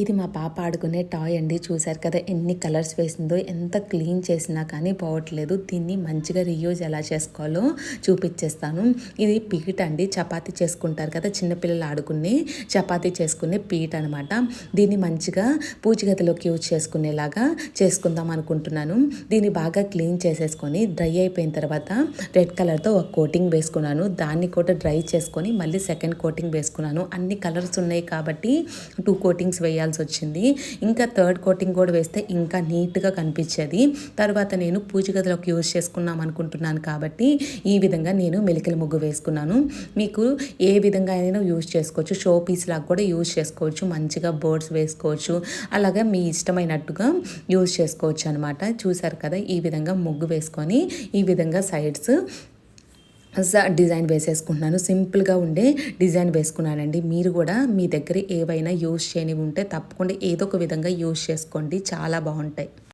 ఇది మా పాప ఆడుకునే టాయ్ అండి. చూశారు కదా ఎన్ని కలర్స్ వేసిందో ఎంత క్లీన్ చేసినా కానీ పోవట్లేదు. దీన్ని మంచిగా రీయూజ్ ఎలా చేసుకోవాలో చూపించేస్తాను ఇది పీట అండి. చపాతీ చేసుకుంటారు కదా చిన్నపిల్లలు ఆడుకునే చపాతీ చేసుకునే పీట అనమాట దీన్ని మంచిగా పూజ గదిలోకి యూజ్ చేసుకునేలాగా చేసుకుందాం అనుకుంటున్నాను. దీన్ని బాగా క్లీన్ చేసేసుకొని డ్రై అయిపోయిన తర్వాత రెడ్ కలర్తో ఒక కోటింగ్ వేసుకున్నాను. దాన్ని కూడా డ్రై చేసుకొని మళ్ళీ సెకండ్ కోటింగ్ వేసుకున్నాను. అన్ని కలర్స్ ఉన్నాయి కాబట్టి టూ కోటింగ్స్ వేయాలి. వేయాల్సి వచ్చింది ఇంకా థర్డ్ కోటింగ్ కూడా వేస్తే ఇంకా నీట్గా కనిపించేది. తర్వాత నేను పూజ గదిలోకి యూజ్ చేసుకున్నాం అనుకుంటున్నాను కాబట్టి ఈ విధంగా నేను మెలికల ముగ్గు వేసుకున్నాను. మీకు ఏ విధంగా అయినా యూజ్ చేసుకోవచ్చు. షో పీస్ లాగా కూడా యూజ్ చేసుకోవచ్చు. మంచిగా బర్డ్స్ వేసుకోవచ్చు. అలాగే మీ ఇష్టమైనట్టుగా యూజ్ చేసుకోవచ్చు అనమాట చూసారు కదా ఈ విధంగా ముగ్గు వేసుకొని ఈ విధంగా సైడ్స్ డిజైన్ వేసేసుకుంటున్నాను సింపుల్గా ఉండే డిజైన్ వేసుకున్నానండి. మీరు కూడా మీ దగ్గర ఏవైనా యూస్ చేయనివి ఉంటే తప్పకుండా ఏదో ఒక విధంగా యూస్ చేసుకోండి. చాలా బాగుంటాయి.